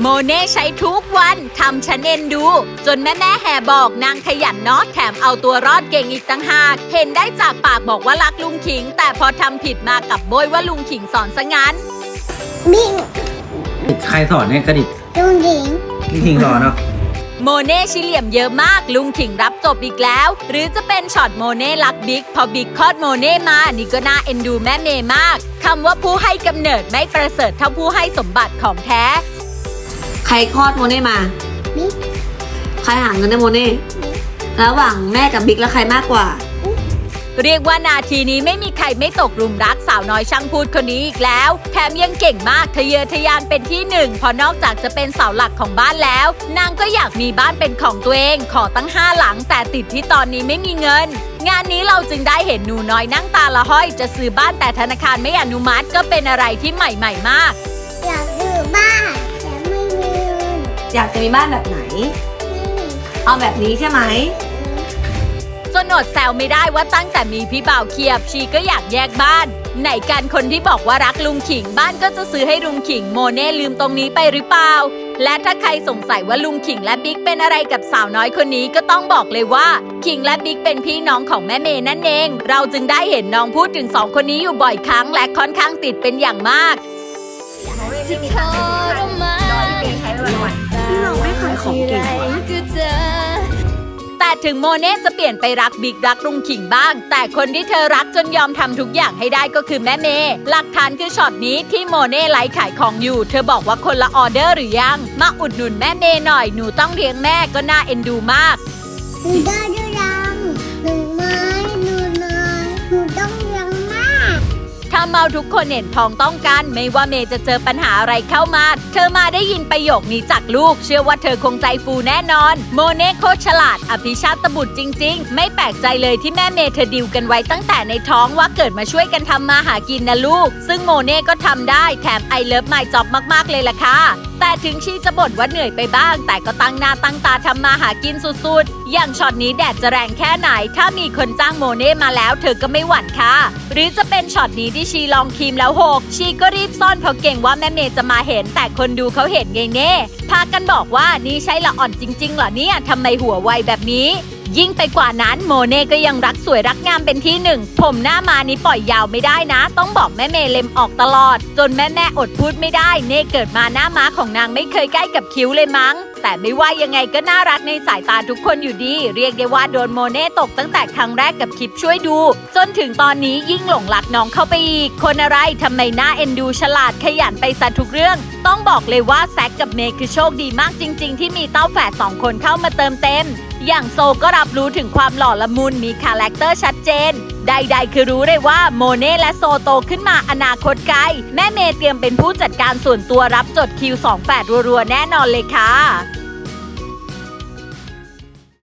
โมเน่ใช้ทุกวันทำฉันเอ็นดู จนแม่แม่ๆแห่บอกนางขยันเนาะแถมเอาตัวรอดเก่งอีกต่างหาก เห็นได้จากปากบอกว่ารักลุงขิง แต่พอทำผิดมากับโบยว่าลุงขิงสอนซะงั้นบิ่งใครสอนเนี่ยกระดิกลุงหญิง นี่ทิงสอนเนาะโมเน่ชิเหลี่ยมเยอะมากลุงขิงรับจบอีกแล้ว หรือจะเป็นช็อตโมเน่รักบิ๊กพอบิ๊กคลอดโมเน่มา นี่ก็น่าเอ็นดูแม่เมย์มากคำว่าผู้ให้กำเนิดไม่ประเสริฐเท่าผู้ให้สมบัติของแท้ ใครคลอดโมเน่มา บิ๊กใครหาเงินได้โมเน่ระหว่างแม่กับบิ๊กแล้วใครมากกว่า เรียกว่านาทีนี้ไม่มีใครไม่ตกหลุมรักสาวน้อยช่างพูดคนนี้อีกแล้ว แถมยังเก่งมากทะเยอทะยานเป็นที่หนึ่งเพอนอกจากจะเป็นเสาหลักของบ้านแล้ว นางก็อยากมีบ้านเป็นของตัวเอง ขอตั้งห้าหลัง แต่ติดที่ตอนนี้ไม่มีเงิน งานนี้เราจึงได้เห็นหนูน้อยนั่งตาละห้อย จะซื้อบ้านแต่ธนาคารไม่อนุมัติก็เป็นอะไรที่ใหม่ๆมาก อยากซื้อบ้านแต่ไม่มีเงิน อยากจะมีบ้านแบบไหน เอาแบบนี้ใช่ไหมจนอดแซวไม่ได้ว่าตั้งแต่มีพี่บ่าวเคียบชีก็อยากแยกบ้าน ไหนกันคนที่บอกว่ารักลุงขิงบ้านก็จะซื้อให้ลุงขิงโมเน่ลืมตรงนี้ไปหรือเปล่า และถ้าใครสงสัยว่าลุงขิงและบิ๊กเป็นอะไรกับสาวน้อยคนนี้ก็ต้องบอกเลยว่า ขิงและบิ๊กเป็นพี่น้องของแม่เมย์นั่นเอง เราจึงได้เห็นน้องพูดถึงสองคนนี้อยู่บ่อยครั้งและค่อนข้างติดเป็นอย่างมากเราไม่ขา ของเก่งว่ะแต่ถึงโมเน่จะเปลี่ยนไปรักบิ๊กรักรุงขิงบ้าง แต่คนที่เธอรักจนยอมทำทุกอย่างให้ได้ก็คือแม่เมย์หลักฐานคือช็อตนี้ที่โมเน่ไลฟ์ขายของอยู่ เธอบอกว่าคนละออเดอร์หรือยัง มาอุดหนุนแม่เมย์หน่อยหนูต้องเลี้ยงแม่ก็น่าเอ็นดูมาก ได้ เมาทุกคนเห็นทองต้องกัน ไม่ว่าเมย์จะเจอปัญหาอะไรเข้ามา เธอมาได้ยินประโยคนี้จากลูก เชื่อว่าเธอคงใจฟูแน่นอน โมเน่โคตรฉลาด อภิชาตบุตรจริง ๆ ไม่แปลกใจเลยที่แม่เมย์เธอดิวกันไว้ตั้งแต่ในท้องว่าเกิดมาช่วยกันทำมาหากินนะลูก ซึ่งโมเน่ก็ทำได้แถมไอเลิฟไมจ็อบมากๆเลยล่ะค่ะ แต่ถึงชีจะบ่นว่าเหนื่อยไปบ้าง แต่ก็ตั้งหน้าตั้งตาทำมาหากินสุดๆ อย่างช็อตนี้แดดจะแรงแค่ไหน ถ้ามีคนจ้างโมเน่มาแล้วเธอก็ไม่หวั่นค่ะ หรือจะเป็นช็อตนี้ที่ชีลองครีมแล้วหก ชีก็รีบซ่อนเพราะเก่งว่าแม่เมย์จะมาเห็น แต่คนดูเขาเห็นไงเน่พากันบอกว่านี่ใช่ละอ่อนจริงๆเหรอเนี่ยทำไมหัวไวแบบนี้ ยิ่งไปกว่านั้นโมเน่ก็ยังรักสวยรักงามเป็นที่หนึ่ง ผมหน้ามานี้ปล่อยยาวไม่ได้นะ ต้องบอกแม่เมย์เล็มออกตลอด จนแม่แม่อดพูดไม่ได้ เน่เกิดมาหน้าม้าของนางไม่เคยใกล้กับคิ้วเลยมั้ง แต่ไม่ว่ายังไงก็น่ารักในสายตาทุกคนอยู่ดี เรียกได้ว่าโดนโมเน่ตกตั้งแต่ครั้งแรกกับคลิปช่วยดู จนถึงตอนนี้ยิ่งหลงรักน้องเข้าไปอีก คนอะไรทำไมหน้าเอ็นดูฉลาดขยันไปซะทุกเรื่อง ต้องบอกเลยว่าแซกกับเมย์คือโชคดีมากจริง ๆ ที่มีเต้าแฝดสองคนเข้ามาเติมเต็ม อย่างโซก็รับรู้ถึงความหล่อละมุนมีคาแรคเตอร์ชัดเจน ใดๆ คือรู้เลยว่าโมเน่และโซโตขึ้นมาอนาคตไกล แม่เมย์เตรียมเป็นผู้จัดการส่วนตัวรับจดคิว 28 รัวๆ แน่นอนเลยค่ะ